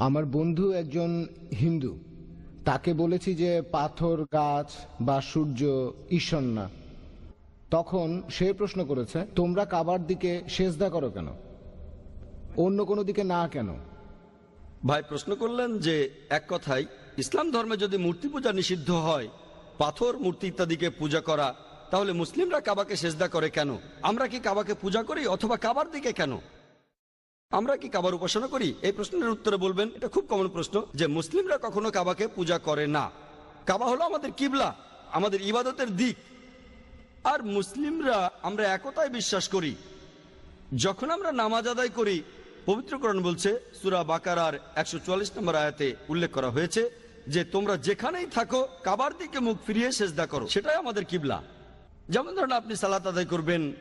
আমার বন্ধু একজন হিন্দু। তাকে বলেছি যে পাথর, গাছ বা সূর্য ঈশ্বর না। তখন সে প্রশ্ন করেছে, তোমরা কাবার দিকে সেজদা করো কেন? অন্য কোনো দিকে না কেন? ভাই, প্রশ্ন করলেন যে এক কথায়, ইসলাম ধর্মে যদি মূর্তি পূজা নিষিদ্ধ হয়, পাথর, মূর্তি ইত্যাদিকে পূজা করা, তাহলে মুসলিমরা কাবাকে সেজদা করে কেন? আমরা কি কাবাকে পূজা করি অথবা কাবার দিকে কেন? আমরা কি কাবার উপাসনা করি? এই প্রশ্নের উত্তরে বলবেন, এটা খুব কমন প্রশ্ন, যে মুসলিমরা কখনো কাবাকে পূজা করে না। কাবা হলো আমাদের কিবলা, আমাদের ইবাদতের দিক। আর মুসলিমরা আমরা একতায় বিশ্বাস করি। যখন আমরা নামাজ আদায় করি পবিত্রকরণ বলছে, সুরা বাকারার একশো চুয়াল্লিশ নম্বর আয়াতে উল্লেখ করা হয়েছে যে, তোমরা যেখানেই থাকো, কাবার দিকে মুখ ফিরিয়ে সেজদা করো। সেটাই আমাদের কিবলা। যেমন ধরুন আপনি সালাত আদায় করবেন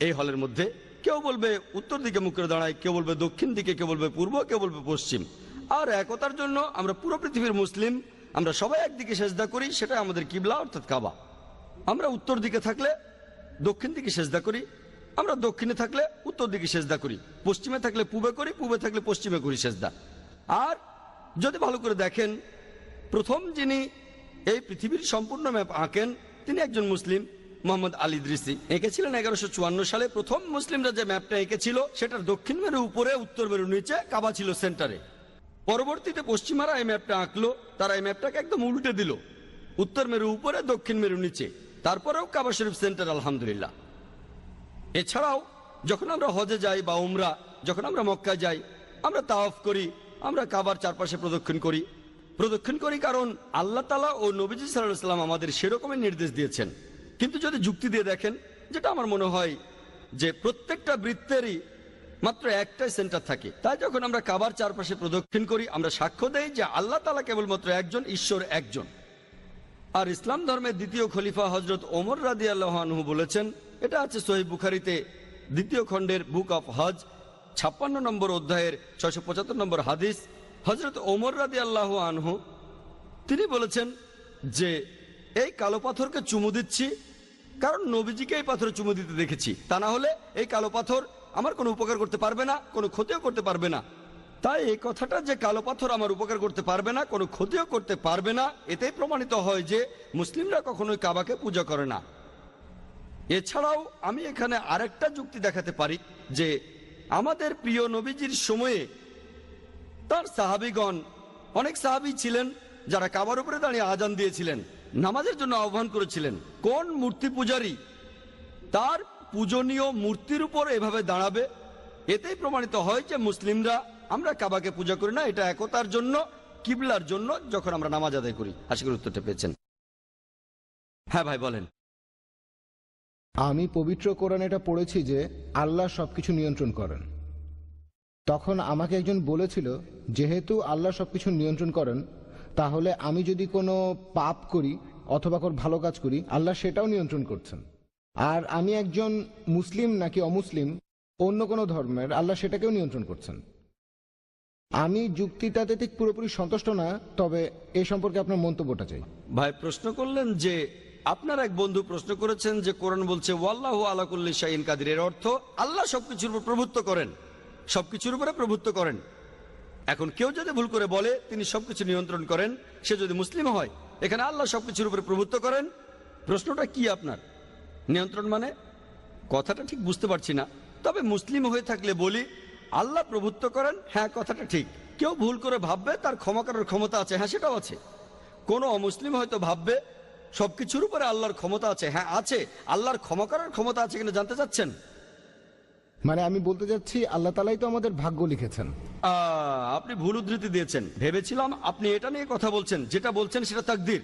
এই হলের মধ্যে কেউ বলবে উত্তর দিকে মুখ করে দাঁড়ায়, কেউ বলবে দক্ষিণ দিকে, কেউ বলবে পূর্ব, কেউ বলবে পশ্চিম। আর একতার জন্য আমরা পুরো পৃথিবীর মুসলিম, আমরা সবাই একদিকে সেজদা করি সেটা আমাদের কিবলা, অর্থাৎ কাবা। আমরা উত্তর দিকে থাকলে দক্ষিণ দিকে সেজদা করি, আমরা দক্ষিণে থাকলে উত্তর দিকে সেজদা করি, পশ্চিমে থাকলে পূবে করি, পূবে থাকলে পশ্চিমে করি সেজদা। আর যদি ভালো করে দেখেন, প্রথম যিনি এই পৃথিবীর সম্পূর্ণ ম্যাপ আঁকেন, তিনি একজন মুসলিম। মোহাম্মদ আলী দৃষ্টি। এঁকেছিলেন এগারোশো সালে প্রথম মুসলিমরা যে ম্যাপটা এঁকেছিল। সেটার দক্ষিণ মেরু, উপরে, উত্তর মেরু, নিচে কাবা ছিল সেন্টারে। পরবর্তীতে পশ্চিমারা এই ম্যাপটা আঁকলো। তারা এই ম্যাপটাকে একদম উল্টে দিল। উত্তর মেরু, উপরে, দক্ষিণ মেরু, নিচে। তারপরেও কাবা শরীফ সেন্টার, আলহামদুলিল্লাহ। এছাড়াও, যখন আমরা হজে যাই বা উমরা, যখন আমরা মক্কা যাই, আমরা তাওয়াফ করি, আমরা কাবার চারপাশে প্রদক্ষিণ করি। প্রদক্ষিণ করি কারণ আল্লাহ তালা ও নবীজি সাল্লাহ আমাদের সেরকমই নির্দেশ দিয়েছেন। কিন্তু যদি যুক্তি দিয়ে দেখেন, যেটা আমার মনে হয় যে প্রত্যেকটা বৃত্তেরই মাত্র একটাই সেন্টার থাকে। তাই যখন আমরা কাবার চারপাশে প্রদক্ষিণ করি, আমরা সাক্ষ্য দেই যে আল্লাহ তালা কেবলমাত্র একজন, ঈশ্বর একজন। আর ইসলাম ধর্মের দ্বিতীয় খলিফা হজরত ওমর রাদি আল্লাহনহু বলেছেন, এটা আছে সহি বুখারিতে, দ্বিতীয় খণ্ডের বুক অফ হজ, ছাপ্পান্ন নম্বর অধ্যায়ের ছয়শো পঁচাত্তর নম্বর হাদিস। হজরত ওমর রাদি আল্লাহ আনহু, তিনি বলেছেন যে, এই কালো পাথরকে চুমু দিচ্ছি কারণ নবীজিকে এই পাথরে চুমু দিতে দেখেছি। তা না হলে এই কালো পাথর আমার কোনো উপকার করতে পারবে না, কোনো ক্ষতিও করতে পারবে না। তাই এই কথাটা যে কালো পাথর আমার উপকার করতে পারবে না, কোনো ক্ষতিও করতে পারবে না, এতেই প্রমাণিত হয় যে মুসলিমরা কখনোই কাবাকে পূজা করে না। এছাড়াও আমি এখানে আরেকটা যুক্তি দেখাতে পারি যে আমাদের প্রিয় নবীজির সময়ে তার সাহাবিগণ, অনেক সাহাবি ছিলেন যারা কাবার উপরে দাঁড়িয়ে আজান দিয়েছিলেন। নামাজের জন্য আহ্বান করেছিলেন। কোন মূর্তি পূজারী? তার পূজনীয় মূর্তির উপর এভাবে দাঁড়াবে। এতেই প্রমাণিত হয় যে মুসলিমরা, আমরা কাবাকে পূজা করি না, এটা একতার জন্য, কিবলার জন্য যখন আমরা নামাজ আদায় করি। আশা করি উত্তরটা পেয়েছেন। হ্যাঁ ভাই, বলেন। আমি পবিত্র কোরআন এটা পড়েছি যে আল্লাহ সবকিছু নিয়ন্ত্রণ করেন। তখন আমাকে একজন বলেছিল, যেহেতু আল্লাহ সবকিছু নিয়ন্ত্রণ করেন তাহলে আমি যদি কোনো পাপ করি অথবা কোনো ভালো কাজ করি, আল্লাহ সেটাও নিয়ন্ত্রণ করছেন। আর আমি একজন মুসলিম নাকি অমুসলিম, অন্য কোনো ধর্মের, আল্লাহ সেটাকেও নিয়ন্ত্রণ করছেন। আমি যুক্তিটাতে ঠিক পুরোপুরি সন্তুষ্ট না, তবে এ সম্পর্কে আপনার মন্তব্যটা চাই। ভাই, প্রশ্ন করলেন যে, আপনার এক বন্ধু প্রশ্ন করেছেন যে, কোরআন বলছে, ওয়াল্লাহ আলাকুল্লি শাহিন কাদির। অর্থ, আল্লাহ সবকিছুর উপর প্রভুত্ব করেন। সবকিছুর উপরে প্রভুত্ব করেন। এখন কেউ যদি ভুল করে বলে, তিনি সবকিছু নিয়ন্ত্রণ করেন, সে যদি মুসলিম হয়, এখানে আল্লাহ সবকিছুর উপরে প্রভুত্ব করেন, প্রশ্নটা কি আপনার? নিয়ন্ত্রণ মানে? কথাটা ঠিক বুঝতে পারছি না। তবে মুসলিম হয়ে থাকলে বলি, আল্লাহ প্রভুত্ব করেন হ্যাঁ কথাটা ঠিক। কেউ ভুল করে ভাববে, তার ক্ষমা করার ক্ষমতা আছে হ্যাঁ সেটাও আছে। কোনো অমুসলিম হয়তো ভাববে, সবকিছুর উপরে আল্লাহর ক্ষমতা আছে হ্যাঁ আছে। আল্লাহর ক্ষমা করার ক্ষমতা আছে কিনা জানতে চাচ্ছেন? মানে আমি বলতে চাচ্ছি আল্লাহ তালাই তো আমাদের ভাগ্য লিখেছেন। আপনি ভুল উদ্ধৃতি দিয়েছেন। ভেবেছিলাম আপনি এটা নিয়ে কথা বলছেন, যেটা বলছেন সেটা তাকদির।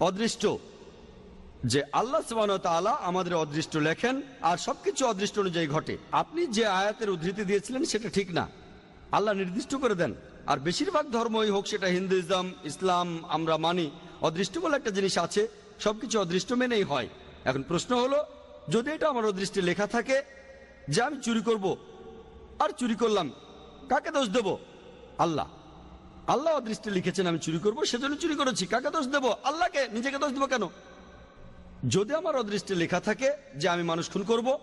অদৃষ্ট। যে আল্লাহ তাআলা আমাদের অদৃষ্ট লেখেন, আর সবকিছু অদৃষ্ট অনুযায়ী ঘটে। আপনি যে আয়াতের উদ্ধৃতি দিয়েছিলেন সেটা ঠিক না। আল্লাহ নির্দিষ্ট করে দেন। আর বেশিরভাগ ধর্মই হোক সেটা হিন্দুইজম, ইসলাম, আমরা মানি। অদৃষ্ট বলে একটা জিনিস আছে, সবকিছু অদৃষ্ট মেনেই হয়। এখন প্রশ্ন হলো, যদি এটা আমার অদৃষ্টে লেখা থাকে যে আমি চুরি করব আর চুরি করলাম, কাকে দোষ দেব? আল্লাহ। আল্লাহ অদৃষ্টে লিখেছেন, আমি চুরি করব, সেজন্য চুরি করেছি, কাকে দোষ দেব? আল্লাহকে, নিজেকে দোষ দেবো কেন? যদি আমার অদৃষ্টে লেখা থাকে যে আমি মানুষ খুন করব,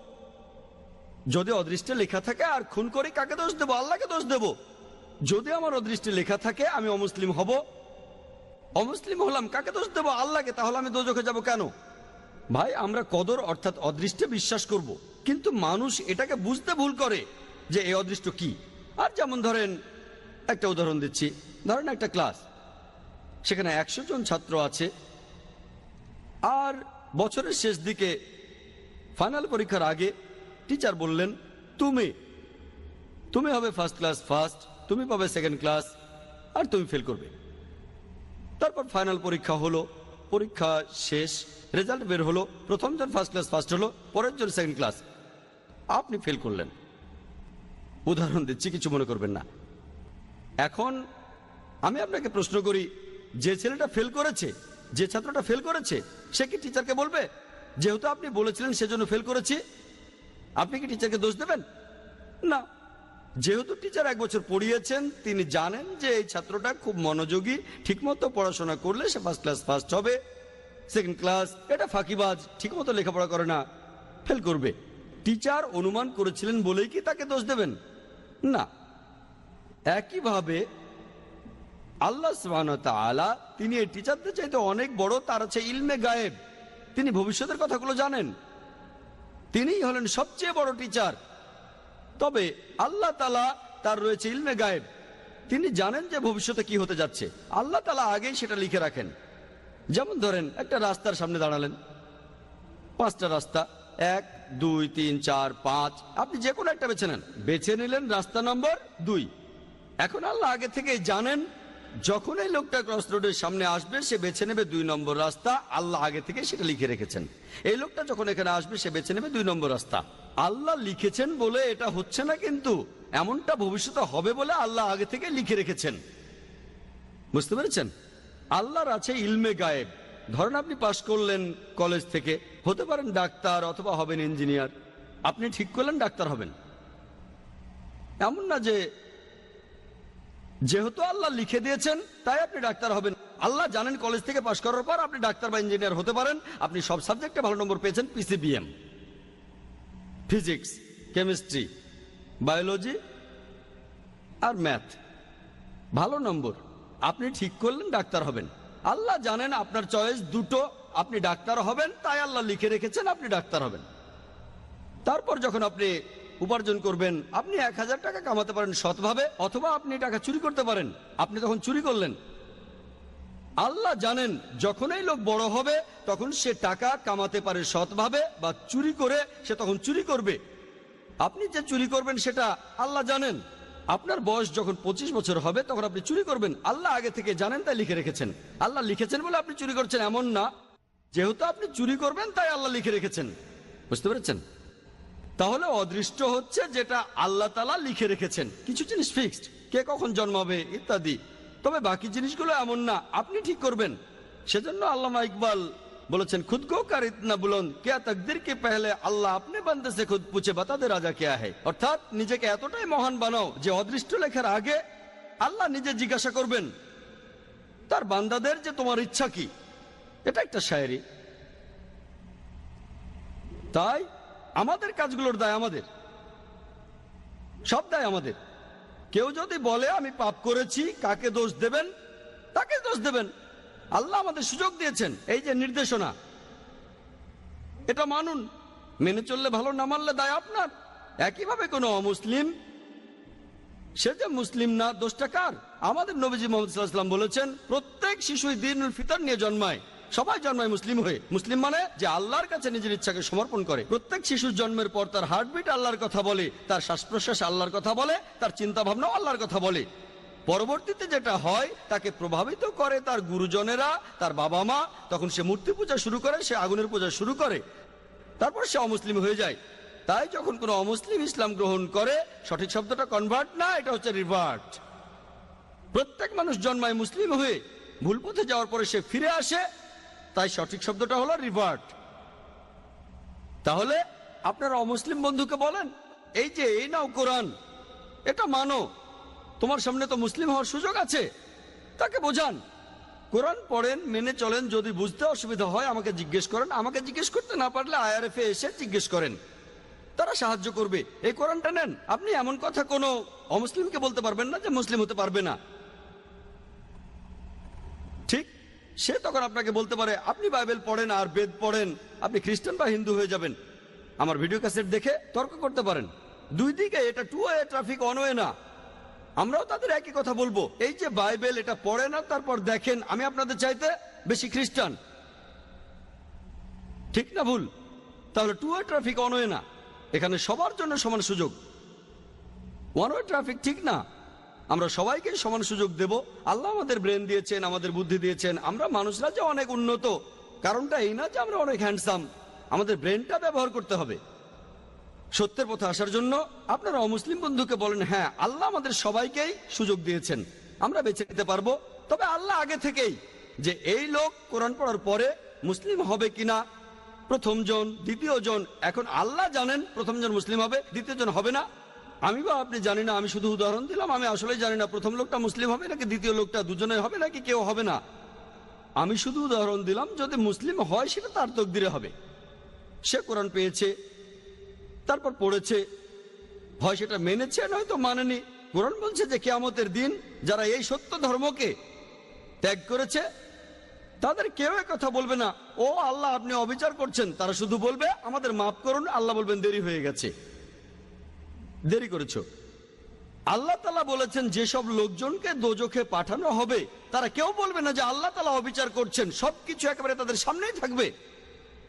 যদি অদৃষ্টে লেখা থাকে আর খুন করি, কাকে দোষ দেবো? আল্লাহকে দোষ দেব। যদি আমার অদৃষ্টে লেখা থাকে, আমি অমুসলিম হব, অমুসলিম হলাম, কাকে দোষ দেবো? আল্লাহকে, তাহলে আমি দোজখে যাব কেন? ভাই, আমরা কদর অর্থাৎ অদৃষ্টে বিশ্বাস করব। কিন্তু মানুষ এটাকে বুঝতে ভুল করে যে এই অদৃষ্ট কি। আর যেমন ধরেন, একটা উদাহরণ দিচ্ছি। ধরেন একটা ক্লাস, সেখানে একশো জন ছাত্র আছে। আর বছরের শেষ দিকে ফাইনাল পরীক্ষার আগে টিচার বললেন, তুমি তুমি হবে ফার্স্ট ক্লাস ফার্স্ট তুমি পাবে সেকেন্ড ক্লাস আর তুমি ফেল করবে। তারপর ফাইনাল পরীক্ষা হলো। পরীক্ষা শেষ রেজাল্ট বের হলো, প্রথম জন ফার্স্ট ক্লাস ফার্স্ট হলো, পরের জন সেকেন্ড ক্লাস আপনি ফেল করলেন। উদাহরণ দিচ্ছি, কিছু মনে করবেন না। এখন আমি আপনাকে প্রশ্ন করি, যে ছেলেটা ফেল করেছে, যে ছাত্রটা ফেল করেছে, সে কি টিচারকে বলবে? যেহেতু আপনি বলেছিলেন সেজন্য ফেল করেছি, আপনি কি টিচারকে দোষ দেবেন? না। যেহেতু টিচার এক বছর পড়িয়েছেন, তিনি জানেন যে এই ছাত্রটা খুব মনোযোগী, ঠিকমতো পড়াশোনা করলে সে ফার্স্ট ক্লাস ফার্স্ট হবে। সেকেন্ড ক্লাস এটা ফাঁকিবাজ, ঠিকমতো লেখাপড়া করে না ফেল করবে। টিচার অনুমান করেছিলেন বলেই কি তাকে দোষ দেবেন? না। একইভাবে, আল্লাহ আলা তিনি এই টিচারদের চাইতে অনেক বড়, তার আছে ইলমে গায়েব। তিনি ভবিষ্যতের কথাগুলো জানেন। তিনিই হলেন সবচেয়ে বড় টিচার তবে আল্লাহ তালা তার রয়েছে ইলমে গায়েব। তিনি জানেন যে ভবিষ্যতে কি হতে যাচ্ছে। আল্লাহ তালা আগেই সেটা লিখে রাখেন। যেমন ধরেন, একটা রাস্তার সামনে দাঁড়ালেন। পাঁচটা রাস্তা। এক, দুই, তিন, চার, পাঁচ। আপনি যে কোনো একটা বেছে নেন। বেছে নিলেন রাস্তা নম্বর দুই। এখন আল্লাহ আগে থেকে জানেন যখন এই লোকটা ক্রস রোডের সামনে আসবে, সে বেছে নেবে দুই নম্বর রাস্তা। আল্লাহ আগে থেকে সেটা লিখে রেখেছেন। এই লোকটা যখন এখানে আসবে, সে বেছে নেবে দুই নম্বর রাস্তা। আল্লাহ লিখেছেন বলে এটা হচ্ছে না কিন্তু এমনটা ভবিষ্যতে হবে বলে আল্লাহ আগে থেকে লিখে রেখেছেন। বুঝতে পেরেছেন? আল্লাহর আছে ইলমে গায়েব। ধরেন আপনি পাশ করলেন কলেজ থেকে। হতে পারেন ডাক্তার অথবা হবেন ইঞ্জিনিয়ার। আপনি ঠিক করলেন, ডাক্তার হবেন। এমন না যে যেহেতু আল্লাহ লিখে দিয়েছেন, তাই আপনি ডাক্তার হবেন। আল্লাহ জানেন কলেজ থেকে পাশ করার পর আপনি ডাক্তার বা ইঞ্জিনিয়ার হতে পারেন। আপনি সব সাবজেক্টে ভালো নম্বর পেয়েছেন পিসিবিএম ফিজিক্স কেমিস্ট্রি বায়োলজি আর ম্যাথ ভালো নম্বর। আপনি ঠিক করলেন, ডাক্তার হবেন। আল্লাহ জানেন আপনার চয়েস দুটো। আপনি ডাক্তার হবেন, তাই আল্লাহ লিখে রেখেছেন, আপনি ডাক্তার হবেন। তারপর যখন আপনি উপার্জন করবেন। আপনি এক হাজার টাকা কামাতে পারেন সৎভাবে, অথবা আপনি টাকা চুরি করতে পারেন। আপনি তখন চুরি করলেন। আল্লাহ জানেন, যখন এই লোক বড় হবে, তখন সে টাকা কামাতে পারে সৎভাবে বা চুরি করে সে তখন চুরি করবে। আপনি যে চুরি করবেন সেটা আল্লাহ জানেন। আপনার বয়স যখন পঁচিশ বছর হবে, তখন আপনি চুরি করবেন। আল্লাহ আগে থেকে জানেন, তাই লিখে রেখেছেন। আল্লাহ লিখেছেন বলে আপনি চুরি করছেন, এমন না। যেহেতু আপনি চুরি করবেন, তাই আল্লাহ লিখে রেখেছেন। বুঝতে পেরেছেন? তাহলে অদৃষ্ট হচ্ছে যেটা আল্লাহ তালা লিখে রেখেছেন। কিছু জিনিস ফিক্সড কে কখন জন্মাবে ইত্যাদি। তবে বাকি জিনিসগুলো এমন না, আপনি ঠিক করবেন। সেজন্য আল্লামা ইকবাল বলেছেন, খুদ কো কার ইতনা বলুন কে তকদির কে পেহলে আল্লাহ আপনি বান্দে সে খুদ পুছে বাতাদে রাজা কে আহে অর্থাৎ নিজেকে এতটাই মহান বানাও যে অদৃষ্ট লেখার আগে আল্লাহ নিজে জিজ্ঞাসা করবেন, তার বান্দাদের যে তোমার ইচ্ছা কি? এটা একটা শায়েরি। তাই আমাদের কাজগুলোর দায় আমাদের। সব দায় আমাদের। কেউ যদি বলে, আমি পাপ করেছি, কাকে দোষ দেবেন? তাকে দোষ দেবেন। আল্লাহ আমাদের সুযোগ দিয়েছেন। এই যে নির্দেশনা, এটা মানুন। মেনে চললে ভালো, না মানলে দায় আপনার। একইভাবে কোনো অমুসলিম, সে যে মুসলিম না, দোষটা কার? আমাদের নবীজি মোহাম্মদ বলেছেন, প্রত্যেক শিশুই দিনুল ফিতর নিয়ে জন্মায়। সবাই জন্মায় মুসলিম হয়ে। মুসলিম মানে যে আল্লাহর কাছে নিজের ইচ্ছাকে সমর্পণ করে। প্রত্যেক শিশুর জন্মের পর তার হার্টবিট আল্লাহর কথা বলে, তার শ্বাস প্রশ্বাস আল্লাহর কথা বলে, তার চিন্তা ভাবনাও আল্লাহর কথা বলে। পরবর্তীতে যেটা হয়, তাকে প্রভাবিত করে তার গুরুজনেরা, তার বাবা মা তখন সে মূর্তি পূজা শুরু করে, সে আগুনের পূজা শুরু করে। তারপর সে অমুসলিম হয়ে যায়। তাই যখন কোনো অমুসলিম ইসলাম গ্রহণ করে, সঠিক শব্দটা কনভার্ট না, এটা হচ্ছে রিভার্ট প্রত্যেক মানুষ জন্মায় মুসলিম হয়ে। ভুল পথে যাওয়ার পরে সে ফিরে আসে তাই সঠিক শব্দটা হলো রিভার্ট তাহলে আপনারা অমুসলিম বন্ধুকে বলেন, এই যে, এই নাও কোরআন, এটা মানো। তোমার সামনে তো মুসলিম হওয়ার সুযোগ আছে। তাকে বোঝান। কোরআন পড়েন, মেনে চলেন, যদি বুঝতে অসুবিধা হয়, আমাকে জিজ্ঞেস করেন। আমাকে জিজ্ঞেস করতে না পারলে আইআরএফে এসে জিজ্ঞেস করেন। তারা সাহায্য করবে। এই কোরআনটা নেন। আপনি এমন কথা কোনো অমুসলিমকে বলতে পারবেন না যে মুসলিম হতে পারবে না ঠিক সে তখন আপনাকে বলতে পারে, আপনি বাইবেল পড়েন আর বেদ পড়েন, আপনি খ্রিস্টান বা হিন্দু হয়ে যাবেন। আমার ভিডিও ক্যাসেট দেখে তর্ক করতে পারেন। দুই দিকে এটা two way traffic one way না। আমরাও তাদের একই কথা বলব। এই যে বাইবেল এটা পড়ে না, তারপর দেখেন, আমি আপনাদের চাইতে বেশি খ্রিস্টান। ঠিক না ভুল? তাহলে two way traffic one way না। এখানে সবার জন্য সমান সুযোগ। ওয়ান ওয়ে ট্রাফিক ঠিক না। আমরা সবাইকে সমান সুযোগ দেব। আল্লাহ আমাদের ব্রেন দিয়েছেন, আমাদের বুদ্ধি দিয়েছেন। আমরা মানুষরা যে অনেক উন্নত, কারণটা এই না যে আমরা অনেক হ্যান্ডসাম আমাদের ব্রেনটা ব্যবহার করতে হবে। সত্যের পথে আসার জন্য আপনারা অমুসলিম বন্ধুকে বলেন হ্যাঁ আল্লাহ আমাদের সবাইকেই সুযোগ দিয়েছেন। আমরা বেছে নিতে পারব। তবে আল্লাহ আগে থেকেই যে এই লোক কোরআন পড়ার পরে মুসলিম হবে কিনা, প্রথম জন, দ্বিতীয় জন, এখন আল্লাহ জানেন প্রথম জন মুসলিম হবে, দ্বিতীয় জন হবে না। আমি বা আপনি জানি না, আমি শুধু উদাহরণ দিলাম, আমি আসলে জানি না, প্রথম লোকটা মুসলিম হবে নাকি দ্বিতীয় লোকটা দুজনে হবে নাকি কেউ হবে না। আমি শুধু উদাহরণ দিলাম, যদি মুসলিম হয় সেটা তার তকদিরে হবে। সে কোরআন পেয়েছে, তারপর পড়েছে, হয় সেটা মেনেছে, নয়তো মানেনি। কোরআন বলছে যে কেয়ামতের দিন যারা এই সত্য ধর্মকে ত্যাগ করেছে, তাদের কেউ কথা বলবে না। ও আল্লাহ, আপনি অবিচার করছেন, তারা শুধু বলবে, আমাদের মাফ করুন, আল্লাহ বলবেন, দেরি হয়ে গেছে। দেরি করেছ। আল্লাহ তালা বলেছেন, যেসব লোকজনকে দোজখে পাঠানো হবে, তারা কেউ বলবে না যে আল্লাহ তালা অবিচার করছেন, সবকিছু একেবারে তাদের সামনেই থাকবে।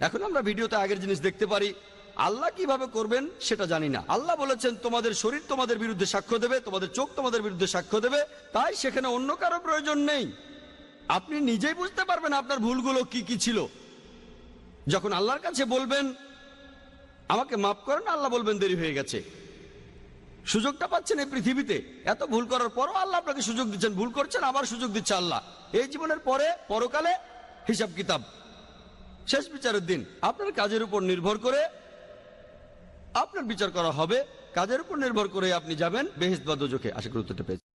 এখন আমরা ভিডিওতে আগের জিনিস দেখতে পারি, আল্লাহ কীভাবে করবেন সেটা জানি না। আল্লাহ বলেছেন, তোমাদের শরীর তোমাদের বিরুদ্ধে সাক্ষ্য দেবে, তোমাদের চোখ তোমাদের বিরুদ্ধে সাক্ষ্য দেবে, তাই সেখানে অন্য কারও প্রয়োজন নেই। আপনি নিজেই বুঝতে পারবেন আপনার ভুলগুলো কি কি ছিল। যখন আল্লাহর কাছে বলবেন, আমাকে মাফ করেন, আল্লাহ বলবেন দেরি হয়ে গেছে। সুযোগটা পাচ্ছেন এই পৃথিবীতে। এত ভুল করার পরও আল্লাহ আপনাকে সুযোগ দিচ্ছেন, ভুল করছেন, আবার সুযোগ দিচ্ছে আল্লাহ। এই জীবনের পরে, পরকালে হিসাব কিতাব। শেষ বিচারের দিন, আপনার কাজের উপর নির্ভর করে আপনার বিচার করা হবে। কাজের উপর নির্ভর করে আপনি যাবেন বেহেস্ত বা আশা গুরুত্বটা পেয়েছেন।